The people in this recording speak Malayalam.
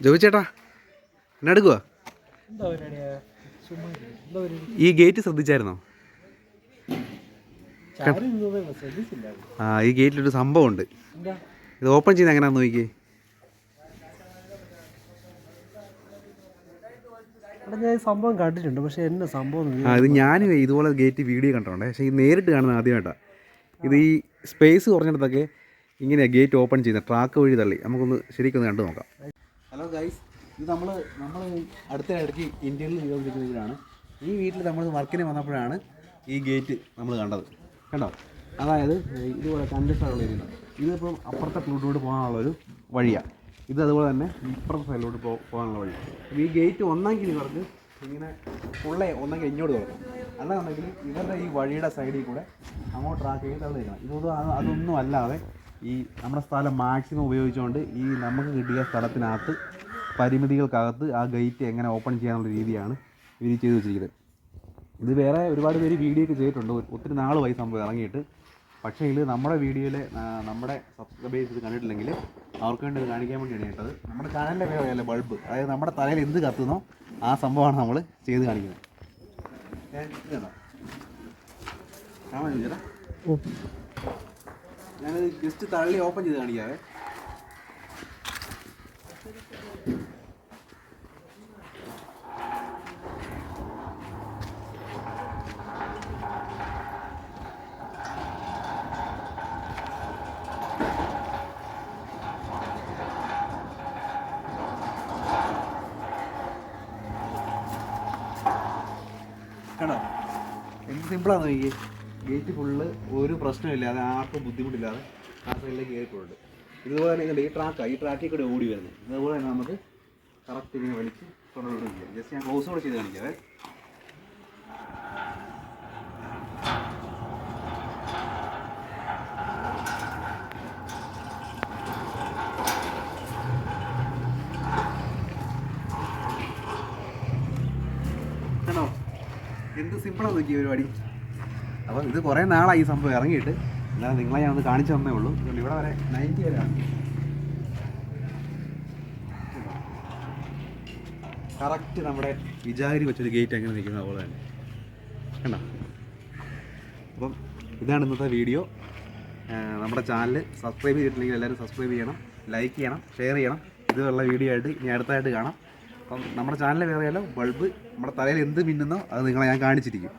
ജോബി ചേട്ടാ എന്നെ ഇരിക്ക്. ഈ ഗേറ്റ് ശ്രദ്ധിച്ചായിരുന്നോ? ആ ഈ ഗേറ്റിലൊരു സംഭവം ഉണ്ട് ഇത് ഓപ്പൺ ചെയ്യുന്ന എങ്ങനെയാന്ന് നോക്കിയേ ഞാൻ സംഭവം കണ്ടിട്ടുണ്ട് പക്ഷെ എന്നെ സംഭവം ഇത് ഞാനും ഇതുപോലെ ഗേറ്റ് വീഡിയോ കണ്ടിട്ടുണ്ട് പക്ഷേ ഇത് നേരിട്ട് കാണുന്നത് ആദ്യമായിട്ടാണ് ഇത് ഈ സ്പേസ് കുറഞ്ഞിടത്തൊക്കെ ഇങ്ങനെയാണ് ഗേറ്റ് ഓപ്പൺ ചെയ്യുന്നത് ട്രാക്ക് വഴി തള്ളി. നമുക്കൊന്ന് ശരിക്കൊന്ന് കണ്ടു നോക്കാം ഗൈസ് ഇത് നമ്മൾ നമ്മൾ അടുത്ത ഇടയ്ക്ക് ഇന്ത്യയിൽ നിയോഗിക്കുന്ന വീടാണ് ഈ വീട്ടിൽ നമ്മൾ വർക്കിന് വന്നപ്പോഴാണ് ഈ ഗേറ്റ് നമ്മൾ കണ്ടത്. കണ്ടോ? അതായത് ഇതുപോലെ കണ്ടിട്ടുള്ള ഏരിയ ഇതിപ്പം അപ്പുറത്തെ ഫ്ലൂട്ടിലോട്ട് പോകാനുള്ളൊരു വഴിയാണ് ഇത് അതുപോലെ തന്നെ ഇപ്പുറത്തെ സൈഡിലോട്ട് പോകാനുള്ള വഴി. അപ്പോൾ ഈ ഗേറ്റ് ഒന്നെങ്കിൽ ഇവർക്ക് ഇങ്ങനെ ഫുള്ളേ ഒന്നെങ്കിൽ ഇങ്ങോട്ട് തുറക്കും അല്ലാന്നുണ്ടെങ്കിൽ ഇവരുടെ ഈ വഴിയുടെ സൈഡിൽ കൂടെ അങ്ങോട്ട് ട്രാക്ക് ചെയ്ത് തള്ളിയിരിക്കണം ഇതൊന്നും അത് അതൊന്നും അല്ലാതെ ഈ നമ്മുടെ സ്ഥലം മാക്സിമം ഉപയോഗിച്ചുകൊണ്ട് ഈ നമുക്ക് കിട്ടിയ സ്ഥലത്തിനകത്ത് പരിമിതികൾക്കകത്ത് ആ ഗേറ്റ് എങ്ങനെ ഓപ്പൺ ചെയ്യാനുള്ള രീതിയാണ് ഇവർ ചെയ്തു വെച്ചിരിക്കുന്നത്. ഇത് വേറെ ഒരുപാട് പേര് വീഡിയോ ഒക്കെ ചെയ്തിട്ടുണ്ട്. ഒത്തിരി വൈ സംഭവം ഇറങ്ങിയിട്ട്. പക്ഷേ ഇത് നമ്മുടെ വീഡിയോയിലെ നമ്മുടെ സബ്സ്ക്രൈബേഴ്സ് ഇത് കണ്ടിട്ടില്ലെങ്കിൽ അവർക്ക് വേണ്ടി ഇത് കാണിക്കാൻ വേണ്ടിയാണ് കേട്ടത്. നമ്മുടെ ചാനലിന്റെ പേരല്ലേ ബൾബ് അതായത് നമ്മുടെ തലയിൽ എന്ത് കത്തുന്നോ ആ സംഭവമാണ് നമ്മൾ ചെയ്ത് കാണിക്കുന്നത്. ഞാനത് ജസ്റ്റ് തള്ളി ഓപ്പൺ ചെയ്ത് കാണിക്കാവേ കണ്ടോ എന്ത് സിമ്പിളാണ് നോക്കി ഗേറ്റ് ഫുള്ള് ഒരു പ്രശ്നമില്ലാതെ ആർക്കും ബുദ്ധിമുട്ടില്ലാതെ ആ സൈഡിലേക്ക് കയറിപ്പോണ്ട് ഇതുപോലെ തന്നെ ഇതുണ്ട് ഈ ട്രാക്കാണ് ഈ ട്രാക്കിൽ കൂടെ ഓടി വരുന്നത്. ഇതുപോലെ തന്നെ നമുക്ക് കറക്റ്റ് ഇങ്ങനെ വലിച്ച് കൊണ്ടുപോയി ജസ്റ്റ് ഞാൻ ക്ലോസ് കൂടെ ചെയ്ത് കാണിക്കാവേ കണ്ടോ? എന്ത് സിമ്പിളാണ് നോക്കിയ പരിപാടി. അപ്പോൾ ഇത് കുറേ നാളായി ഈ സംഭവം ഇറങ്ങിയിട്ട്. എന്നാലും നിങ്ങളെ ഞാൻ ഒന്ന് കാണിച്ചു തന്നേ ഉള്ളൂ. അതുകൊണ്ട് ഇവിടെ വരെ നയന്റി വരെയാണ് കറക്റ്റ് നമ്മുടെ വിചാരി വെച്ചൊരു ഗേറ്റ് എങ്ങനെ നിൽക്കുന്ന പോലെ തന്നെ. കണ്ടോ? അപ്പം ഇതാണ് ഇന്നത്തെ വീഡിയോ നമ്മുടെ ചാനൽ സബ്സ്ക്രൈബ് ചെയ്തിട്ടില്ലെങ്കിൽ എല്ലാവരും സബ്സ്ക്രൈബ് ചെയ്യണം ലൈക്ക് ചെയ്യണം ഷെയർ ചെയ്യണം. ഇതുള്ള വീഡിയോ ആയിട്ട് ഇനി അടുത്തായിട്ട് കാണാം. അപ്പം നമ്മുടെ ചാനൽ വേറെയല്ല ബൾബ് നമ്മുടെ തലയിൽ എന്ത് മിന്നുന്നോ അത് നിങ്ങളെ ഞാൻ കാണിച്ചിരിക്കും.